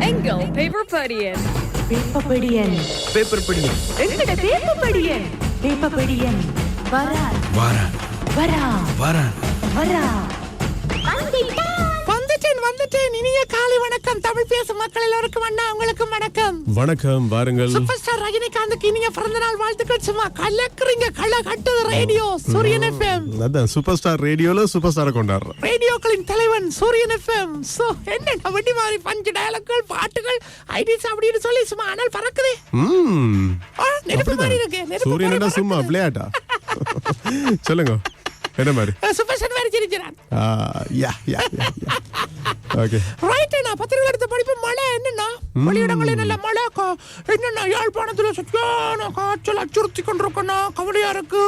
எங்கள் paper படியன். பேப்பபடியன் paper படி எங்கட பேப்பபடியன் பேப்பபடியன் வரா வாரா வரா வாரா வரா வணக்கம். தமிழ் பேசும் மக்கள் எல்லோருக்கும் அண்ணா உங்களுக்கும் வணக்கம். வணக்கம் வாருங்கள். சூப்பர் ஸ்டார் ரஜினிகாந்துக்கு இனிய பிறந்த நாள் வாழ்த்துக்கள். சும்மா கலக்குறீங்க களை கட்டுது ரேடியோ சூரியன் எஃப்எம் அதான் சூப்பர் ஸ்டார் ரேடியோல சூப்பர் ஸ்டாரை கொண்டாடுறோம் ரேடியோக்களின் தலைவன் சூரியன் எஃப்எம் சோ என்ன வண்டி மாதிரி பஞ்சு டயலாக்கள் பாட்டுகள் ஐடிஸ் அப்படின்னு சொல்லி சும்மா அனல் பறக்குதே. நெருப்பு மாதிரி இருக்கு சூரியனடா சும்மா. விளையாட்டா? சொல்லுங்க. என்ன மாதிரி? ஸ்டார் வேறு சிரிக்கிறான் யா யா யா ஓகே. ரைட் நான் பத்திரிகை எடுத்த படிப்பு மழை என்னன்னா வெளியிடங்களில் நல்ல மழை என்னன்னா யாழ்ப்பாணத்துல சத்தியான காய்ச்சல் அச்சுறுத்தி கொண்டிருக்கணும் கவலையா இருக்கு.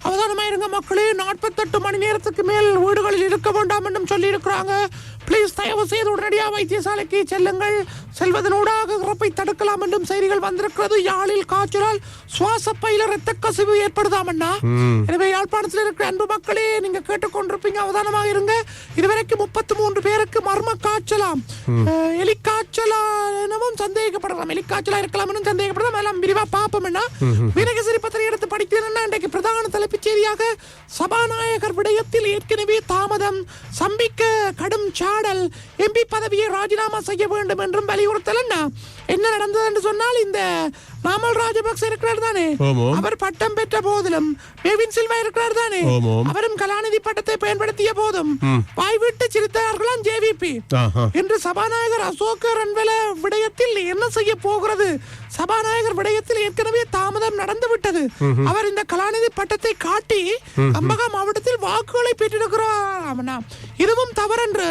அவதானமா இருங்க மக்களே. நாற்பத்தெட்டு மணி நேரத்துக்கு மேல் வீடுகளில் இருக்க வேண்டாம் என்றும் சொல்லி இருக்கிறாங்க ப்ளீஸ் தயவு செய்து உடனடியாக வைத்தியசாலைக்கு செல்லுங்கள். செல்வதனூடாக இறப்பை தடுக்கலாம் என்றும் செய்திகள் வந்திருக்கிறது. யாழில் காய்ச்சலால் சுவாச பையில ரத்த கசிவு ஏற்படுதாமண்ணா எனவே யாழ்ப்பாணத்தில் இருக்கிற அன்பு மக்களே நீங்க கேட்டுக்கொண்டிருப்பீங்க. அவதானமாக இருங்க. இதுவரைக்கும் முப்பத்தி மூன்று பேருக்கு மர்ம காய்ச்சலாம். அஹ், எலிக்காய்ச்சலா எனவும் சந்தேகப்படலாம். எலிக்காய்ச்சலா இருக்கலாம் எனும் சந்தேகப்படலாம். எல்லாம் விரிவா பார்ப்போம்னா வீரகசிரி பத்திரிகை எடுத்து படிக்கிறேன்னா இன்றைக்கு பிரதான தலைப்புச் செய்தியாக சபாநாயகர் விடயத்தில் ஏற்கனவே தாமதம். சம்பிக்க கடும் சாடல். எம்பி பதவியை ராஜினாமா செய்ய வேண்டும் என்றும் வலியுறுத்தல் என்ன நடந்தது என்று சொன்னால் இந்த நாமல் ராஜபக்ச இருக்கிறார் தானே. அவர் பட்டம் பெற்ற போதிலும் மேவின் சில்வா இருக்கிறார் தானே. அவரும் கலாநிதி பட்டத்தை பயன்படுத்திய போதும் வாய் விட்டு சிரித்தார்களாம் ஜேவிபி. இன்று சபாநாயகர் அசோக் ரன்வெல விடயத்தில் என்ன செய்ய போகிறது? சபாநாயகர் விடயத்தில் ஏற்கனவே தாமதம் நடந்து விட்டது அவர் இந்த கலாநிதி பட்டத்தை காட்டி அம்பகா மாவட்டத்தில் வாக்குகளை பெற்றிருக்கிறார். இதுவும் தவறென்று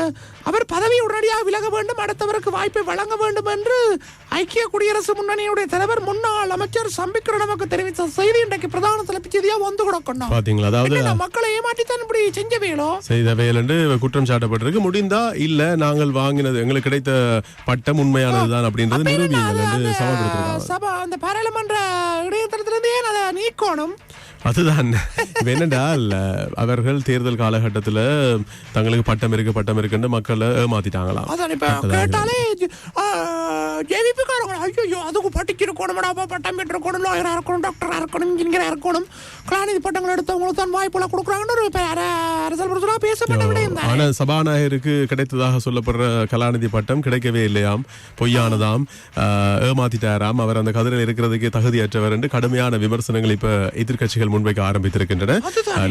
அவர் பதவி உடனடியாக விலக வேண்டும் அடுத்தவருக்கு வாய்ப்பை வழங்க வேண்டும் என்று ஐக்கிய குடியரசு முன்னணியுடைய தலைவர் முன்னாள் அமைச்சர் சம்பிக்கிற நமக்கு தெரிவித்த செய்தி இன்றைக்கு பிரதான தலைப்புச் செய்தியா வந்து கொடுக்கணும் பாத்தீங்களா? அதாவது மக்களை ஏமாற்றித்தான் இப்படி செஞ்சவேலோ செய்த வேலண்டு குற்றம் சாட்டப்பட்டிருக்கு. முடிந்தா இல்ல நாங்கள் வாங்கினது எங்களுக்கு கிடைத்த பட்டம் உண்மையானதுதான் அப்படின்றது என்று சமப்படுத்திருக்காங்க சபா அந்த பாராளுமன்ற இடையத்தளத்திலிருந்தே அதை நீக்கணும். அதுதான். இல்ல? அவர்கள் தேர்தல் காலகட்டத்துல தங்களுக்கு பட்டம் இருக்கு பட்டம் இருக்குன்னு மக்களை ஏமாத்திட்டாங்களாம் அதான் இப்ப கேட்டாலே ஜேவிபி காரங்க ஐயோ அதுக்கு படிச்சிருக்கணும்டா பட்டம் பெற்றிருக்கணும் லாயரா இருக்கணும் டாக்டரா இருக்கணும் இன்ஜினியரா இருக்கணும். கலாநிதி பட்டங்கள் எடுத்தவங்களுக்கு தான் வாய்ப்புல கொடுக்குறாங்கன்னு ஒரு அரசியல் புரட்சியா பேசப்பட்ட விடயம் தானே. ஆனா சபாநாயகருக்கு கிடைத்ததாக சொல்லப்படுற கலாநிதி பட்டம் கிடைக்கவே இல்லையாம். பொய்யானதாம். ஏமாத்திட்டாராம். அவர் அந்த கதிரில் இருக்கிறதுக்கு தகுதியற்றவர் என்று கடுமையான விமர்சனங்கள் இப்ப எதிர்க்கட்சிகள் முன்வைக்க ஆரம்பித்திருக்கின்றன.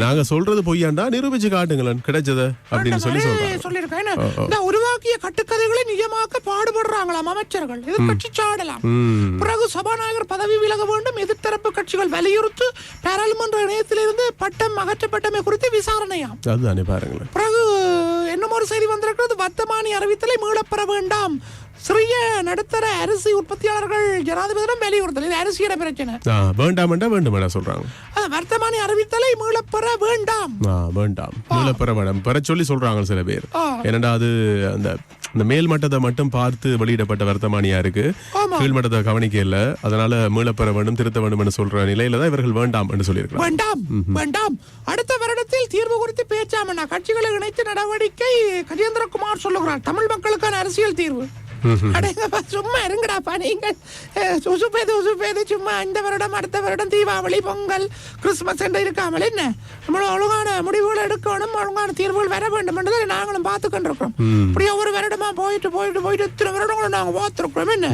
நாங்க சொல்றது பொய்யாண்டா? நிரூபிச்சு காட்டுங்களேன். கிடைச்சத அப்படின்னு சொல்லி சொல்லியிருக்கேன். உருவாக்கிய கட்டுக்கதைகளை நிஜமாக்க பாடுபடுறாங்களாம் அமைச்சர்கள். எதிர்கட்சி சாடலாம். பிறகு சபாநாயகர் பதவி விலக வேண்டும். எதிர்த்தரப்பு கட்சிகள் வலியுறுத்து பாராளுமன்ற இணையத்திலிருந்து பட்டம் அகற்றப்பட்டமை குறித்து விசாரணையாம். பிறகு என்னும் ஒரு செய்தி வந்திருக்கிறது. வர்த்தமானி அறிவித்தலை மீளப்பெற வேண்டாம். சிறிய நடுத்தர அரிசி உற்பத்தியாளர்கள் ஜனாதிபதியிடம் வலியுறுத்தல். இது அரிசியோட பிரச்சனை. ஆஹ், வேண்டாமெண்டா வேண்டுமெண்டா சொல்றாங்க. அது வர்த்தமானி அறிவித்தலை மீளப்பெற வேண்டாம். வேண்டாம். நீல பெற வேண்டாம். பெற சொல்லி சொல்றாங்க சில பேர். என்னடா அது அந்த அந்த மேல் மட்டத்தை மட்டும் பார்த்து வெளியிடப்பட்ட வர்த்தமானியா இருக்கு. கீழ் மட்டத்தை கவனிக்க இல்ல. அதனால மீளப்பெற வேண்டும் திருத்த வேண்டும் என்று சொல்ற நிலையில தான் இவர்கள் வேண்டாம் என்று சொல்லியிருக்கிறாங்க. வேண்டாம் வேண்டாம். அடுத்த வருடத்தில் தீர்வு குறித்து பேச்சாமண்ணா. கட்சிகளை இணைத்து நடவடிக்கை கஜேந்திரகுமார் சொல்லுகிறார். தமிழ் மக்களுக்கான அரசியல் தீர்வு. அடேங்கப்பா சும்மா இருங்கடாப்பா நீங்கள். உசுப்பேது உசுப்பேது சும்மா இந்த வருடம் அடுத்த வருடம் தீபாவளி பொங்கல் கிறிஸ்துமஸ் என்று இருக்காமல் என்ன? நம்ம ஒழுங்கான முடிவுகள் எடுக்கணும் ஒழுங்கான தீர்வுகள் வர வேண்டும் என்றதை நாங்களும் பார்த்து கொண்டிருக்கிறோம் இப்படி ஒவ்வொரு வருடமா போயிட்டு போயிட்டு போயிட்டு இத்தனை வருடங்களும் நாங்கள் பார்த்துருக்கிறோம் என்ன?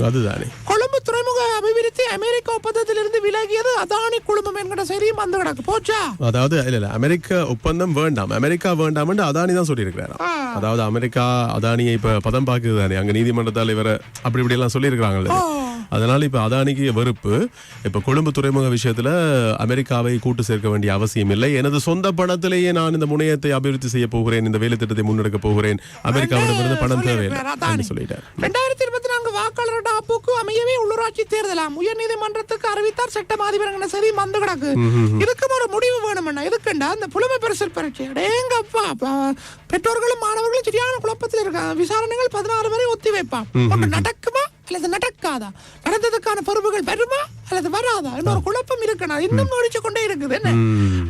கொழும்பு துறைமுக அபிவிருத்தி அமெரிக்க ஒப்பந்தத்திலிருந்து விலகியது அதானி குழுமம் என்கிற செய்தியும் வந்து கிடக்கு. போச்சா? அதாவது இல்ல இல்ல அமெரிக்க ஒப்பந்தம் வேண்டாம். அமெரிக்கா வேண்டாம் அதானி தான் சொல்லியிருக்கிறாரு. அதாவது அமெரிக்கா அதானியை இப்ப பதம் பாக்குது தானே. அங்க நீதிமன்றத்தால் இவரை அப்படி இப்படி எல்லாம் சொல்லியிருக்கிறாங்கல்ல அதனால இப்ப அதானிக்கு வெறுப்பு. இப்ப கொழும்பு துறைமுக விஷயத்துல அமெரிக்காவை கூட்டு சேர்க்க வேண்டிய அவசியம் இல்லை. எனது சொந்த பணத்திலேயே நான் இந்த முனையத்தை அபிவிருத்தி செய்ய போகிறேன் இந்த வேலை திட்டத்தை முன்னெடுக்க போகிறேன். அமெரிக்காவிடமிருந்து பணம் தேவையில்லை. சொல்லிட்டார் ரெண்டாயிரத்தி இருபத்தி நான்கு வாக்காளர் டாப்புக்கு அமையவே உள்ளூராட்சி தேர்தலாம். உயர் நீதிமன்றத்துக்கு அறிவித்தார் சட்ட அதிபர் சரி வந்து கிடக்கு. இதுக்கும் ஒரு முடிவு வேணும்னா இதுக்குண்டா இந்த புலமை பரிசல் பரீட்சை. அடேங்கப்பா. ப- பெற்றோர்களும் மாணவர்களும் சரியான குழப்பத்தில் இருக்காங்க விசாரணைகள் பதினாறு வரை ஒத்தி வைப்பான் ஒன்று நடக்குமா? அல்லது நடக்காதா? நடந்ததுக்கான பொறுப்புகள் வருமா? அல்லது வராதா? இன்னொரு குழப்பம் இருக்கணும். இன்னும் நோடிச்சு கொண்டே இருக்குது. என்ன?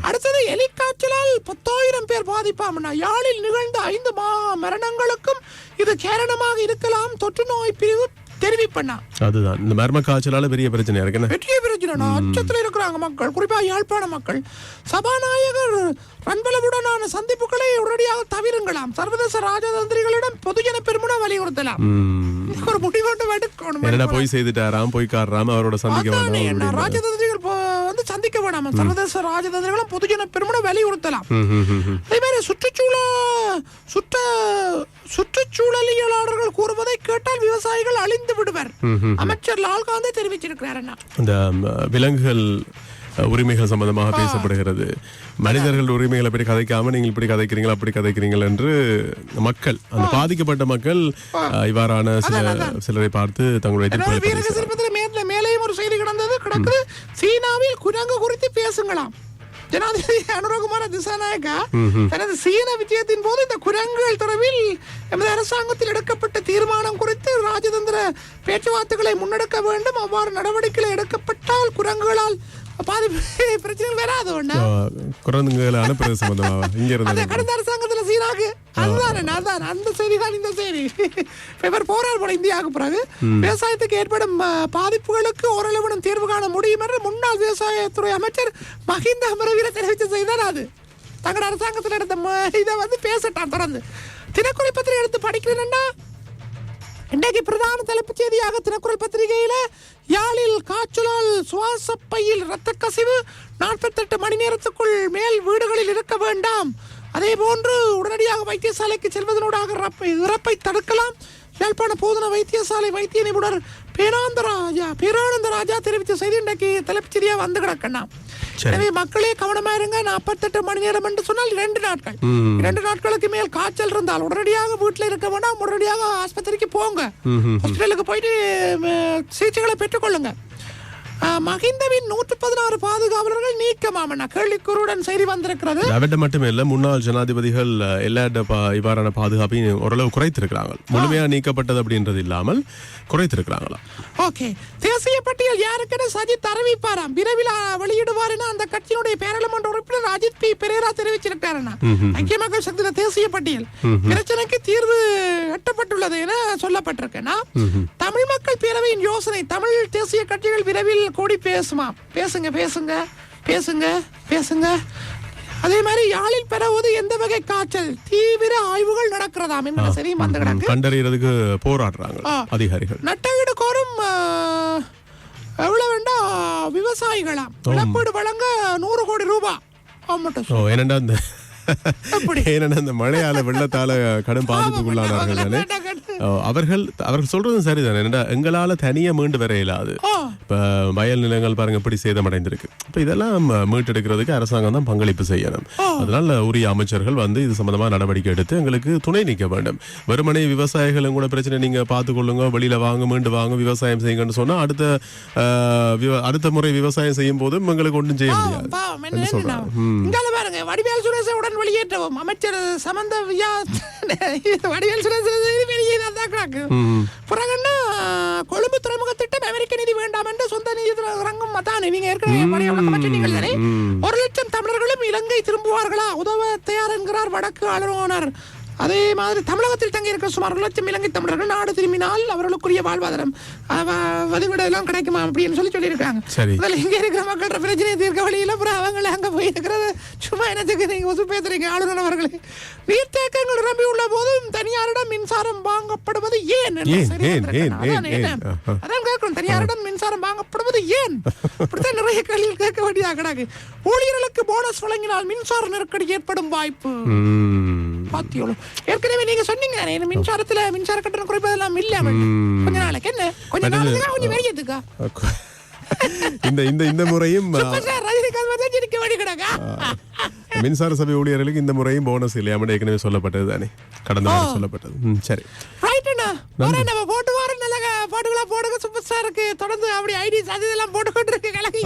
அடுத்தது எலிக்காய்ச்சலால் பத்தாயிரம் பேர் பாதி பாதிப்பாம்னா யாழில் நிகழ்ந்த ஐந்து மா மரணங்களுக்கும் இது காரணமாக இருக்கலாம். தொற்று நோய் பிரிவு தெரிவிப்பண்ணா அதுதான். இந்த மர்ம காய்ச்சலால பெரிய பிரச்சனையா இருக்கு என்ன? வெற்றிய பிரச்சனை அச்சத்தில் இருக்கிறாங்க மக்கள் குறிப்பா யாழ்ப்பாண மக்கள். சபாநாயகர் ரன்பலவுடனான சந்திப்புகளை உடனடியாக தவிருங்களாம். சர்வதேச ராஜதந்திரிகளிடம் பொதுஜன பெருமுன வலியுறுத்தலாம். ஒரு முடிவோட்டு எடுக்கணும் என்னடா போய் செய்துட்டாராம் போய் காடுறாம அவரோட சந்திக்க என்ன. ராஜதந்திரிகள் வந்து சந்திக்க வேணாம். சர்வதேச ராஜதந்திரிகளும் பொதுஜன பெருமுன வலியுறுத்தலாம். அதே மாதிரி சுற்றுச்சூழல் சுற்ற சுற்றுச்சூழலியலாளர்கள் கூறுவதை கேட்டால் விவசாயிகள் அழிந்து விடுவர். அமைச்சர் லால்காந்தே தெரிவிச்சிருக்கிறார் இந்த விலங்குகள் உரிமைகள் சம்பந்தமாக பேசப்படுகிறது. மனிதர்கள் உரிமைகளை பற்றி கதைக்காம நீங்கள் இப்படி கதைக்கிறீங்களா அப்படி கதைக்கிறீங்கள் என்று மக்கள் அந்த பாதிக்கப்பட்ட மக்கள் இவ்வாறான சில சிலரை பார்த்து தங்களுடைய மேலேயும் ஒரு செய்தி கிடந்தது கிடக்குது. சீனாவில் குரங்கு குறித்து பேசுங்களாம். ஜனாதிபதி அனுரகுமார திசாநாயக்கா தனது சீன விஜயத்தின் போது இந்த குரங்குகள் தொடர்பில் எமது அரசாங்கத்தில் எடுக்கப்பட்ட தீர்மானம் குறித்து ராஜதந்திர பேச்சுவார்த்தைகளை முன்னெடுக்க வேண்டும். அவ்வாறு நடவடிக்கைகள் எடுக்கப்பட்டால் குரங்குகளால் பாதிப்பு பிரச்சனைகள் வராது ஒண்ணா குரங்குகளை அனுப்புறது சம்பந்தமாக இங்க இருந்து கடந்த அரசாங்கத்துல சீனாக்கு அதுதான் அதான் அந்த செய்தி தான் இந்த செய்தி இவர் போறார் போல இந்தியாவுக்கு பிறகு. விவசாயத்துக்கு ஏற்படும் பாதிப்புகளுக்கு ஓரளவுடன் தீர்வு காண முடியும் என்று முன்னாள் விவசாயத்துறை அமைச்சர் மஹிந்த அமரவீர தெரிவித்த செய்திதான் அது. தங்கள் அரசாங்கத்தில் ம- இதை வந்து பேசட்டான் தொடர்ந்து. தினக்குறை பத்திரிகை எடுத்து படிக்கிறேன்னா இன்றைக்கு பிரதான தலைப்புச் செய்தியாக தினக்குரல் பத்திரிகையில யாழில் காய்ச்சலால் சுவாச பையில் இரத்த கசிவு நாற்பத்தெட்டு மணி நேரத்துக்குள் மேல் வீடுகளில் இருக்க வேண்டாம். அதே போன்று உடனடியாக வைத்தியசாலைக்கு செல்வதனூடாக இறப்பை தடுக்கலாம். யாழ்ப்பாண போதன வைத்தியசாலை வைத்திய நிபுணர் பேரானந்த ராஜா பேரானந்த ராஜா தெரிவித்த செய்தி இன்றைக்கு தலைப்புச் செய்தியா வந்து கிடக்கண்ணா. எனவே மக்களே கவனமா இருங்க. நாற்பத்தெட்டு மணி நேரம் என்று சொன்னால் இரண்டு நாட்கள். இரண்டு நாட்களுக்கு மேல் காய்ச்சல் இருந்தால் உடனடியாக வீட்டில் இருக்க வேண்டாம். உடனடியாக ஆஸ்பத்திரிக்கு போங்க. ஹாஸ்பிட்டலுக்கு போயிட்டு சிகிச்சைகளை பெற்றுக்கொள்ளுங்க. மஹிந்தவின் நூற்று பதினாறு பாதுகாவலர்கள் நீக்கமாமண்ணா. கேள்விக்குறியுடன் செய்தி வந்திருக்கிறது. அவட்ட மட்டுமே இல்ல முன்னாள் ஜனாதிபதிகள் எல்லா இவ்வாறான பாதுகாப்பையும் ஓரளவு குறைத்திருக்கிறாங்க முழுமையா நீக்கப்பட்டது அப்படின்றது இல்லாமல் குறைத்திருக்கிறாங்களா ஓகே. தேசிய பட்டியல் யாருக்கென சஜித் அறிவிப்பாராம் விரைவில் வெளியிடுவார் என அந்த கட்சியினுடைய பாராளுமன்ற உறுப்பினர் அஜித் பி. பெரேரா தெரிவிச்சிருக்காருண்ணா. ஐக்கிய மக்கள் சக்தியில தேசிய பட்டியல். பிரச்சனைக்கு தீர்வு எட்டப்பட்டுள்ளது என சொல்லப்பட்டிருக்கேன்னா தமிழ் மக்கள் பேரவையின் யோசனை தமிழ் தேசிய கட்சிகள் விரைவில் கூடி பேசுமா? பேசுங்க பேசுங்க பேசுங்க பேசுங்க. அதே மாதிரி யாழில் பெறவது எந்த வகை காய்ச்சல்? தீவிர ஆய்வுகள் நடக்கிறதாம். என்ற சரியும் வந்து கிடக்கு கண்டறியறதுக்கு போராடுறாங்க. அதிகாரிகள். நட்டவீடு கோரும் எவ்வளவு வேண்டா விவசாயிகளாம். இழப்பீடு வழங்க நூறு கோடி ரூபாய் ஏனண்டா இந்த? ஏனண்டா இந்த மழையால வெள்ளத்தால கடும் பாதிப்புக்குள்ளானார்கள் அவர்கள் அவர்கள் சொல்றதும் சரிதானே? என்னடா எங்களால தனியா மீண்டு வர இயலாது. இப்ப வயல் நிலங்கள் பாருங்க எப்படி சேதமடைந்திருக்கு. இப்ப இதெல்லாம் மீட்டெடுக்கிறதுக்கு அரசாங்கம் தான் பங்களிப்பு செய்யணும். அதனால உரிய அமைச்சர்கள் வந்து இது சம்பந்தமா நடவடிக்கை எடுத்து எங்களுக்கு துணை நிற்க வேண்டும். வெறுமனே விவசாயிகளும் கூட பிரச்சனை நீங்க பார்த்துக்கொள்ளுங்க வெளியில வாங்க மீண்டு வாங்க விவசாயம் செய்யுங்கன்னு சொன்னா அடுத்த அடுத்த முறை விவசாயம் செய்யும் போதும் எங்களுக்கு ஒன்றும் செய்ய முடியாது. பாருங்க வடிவேல் சுரேஷை உடன் வெளியேற்றவும். அமைச்சர் சமந்த வியா வடிவேல் சுரேஷ் செய்தி வெளியே தான் கிடக்கு பிறகுன்னா கொழும்பு துறைமுக திட்டம் அமெரிக்க நிதி வேண்டாம் என்று சொந்த நிதி ரங்கம் அதான்? நீங்க ஏற்கனவே ஒரு லட்சம் தமிழர்களும் இலங்கை திரும்புவார்களா? உதவ தயார் என்கிறார் வடக்கு ஆளுநர். அதே மாதிரி தமிழகத்தில் தங்கி இருக்கிற சுமார் ஒரு லட்சம் இலங்கை தமிழர்கள் நாடு திரும்பினால் அவர்களுக்குரிய வாழ்வாதாரம் அவ- வதிவிட எல்லாம் கிடைக்குமா அப்படின்னு சொல்லி சொல்லியிருக்காங்க. அதில் இங்க இருக்கிற மக்களோட பிரச்சனையை தீர்க்க வழியில் அப்புறம் அவங்கள அங்க போய் இருக்கிறது. சும்மா என்னத்துக்கு நீங்க ஒசு பேசுறீங்க ஆளுநர் அவர்களே? நீர்த்தேக்கங்கள் நிரம்பி உள்ள போதும் தனியாரிடம் மின்சாரம் வாங்கப்படுவது ஏன் அதான் கேட்கணும் தனியாரிடம் மின்சாரம் வாங்கப்படுவது ஏன்? இப்படித்தான் நிறைய கேள்விகள் கேட்க வேண்டியதாக கிடக்கு ஊழியர்களுக்கு போனஸ் வழங்கினால் மின்சார நெருக்கடி ஏற்படும் வாய்ப்பு. ஏற்கனவே நீங்க சொன்னீங்க மின்சாரத்துல மின்சார கட்டணம் குறைப்பதெல்லாம் இல்லாம கொஞ்ச நாளைக்கு என்ன? கொஞ்ச நாளைக்கு கொஞ்சம் வெளியதுக்கா இந்த இந்த இந்த முறையும் மின்சார சபை ஊழியர்களுக்கு இந்த முறையும் போனஸ் இல்லையாம ஏற்கனவே சொல்லப்பட்டது தானே. கடந்த சொல்லப்பட்டது. சரி. நம்ம போட்டு வரேன் நல்ல க- பாட்டுகளா போடுங்க சூப்பர் ஸ்டாருக்கு தொடர்ந்து அப்படி ஐடிஸ் அது இதெல்லாம் போட்டுக்கிட்டு இருக்கு கலக்கி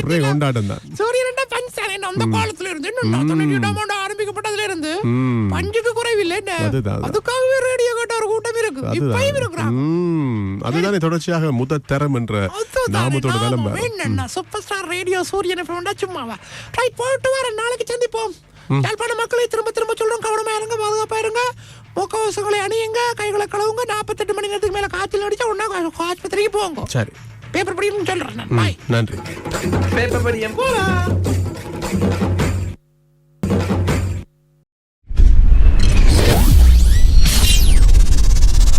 ஒரே கொண்டாட்டம் தான். சூரியன் பஞ்சான் என்ன அந்த காலத்துல இருந்து இன்னும் தொண்ணூற்றி எட்டாம் ஆண்டு ஆரம்பிக்கப்பட்டதுல இருந்து ம். பஞ்சுக்கு குறைவில்லை. என்ன அதுதான், அதுதான். அதுக்காகவே ரேடியோ கேட்ட ஒரு கூட்டம் இருக்கு. இப்பயும் இருக்கிறாங்க அதுதானே தொடர்ச்சியாக முத தரம் என்ற நாமத்தோட சூப்பர் ஸ்டார் ரேடியோ சூரியன் சும்மாவா? ரைட் போயிட்டு வரேன் நாளைக்கு சந்திப்போம். யாழ்ப்பாண மக்களை திரும்ப திரும்ப சொல்றோம் போங்க. சரி. பேப்பர் படிக்கணும்னு சொல்றேன். நன்றி. பேப்பர் படியம். போலாம்.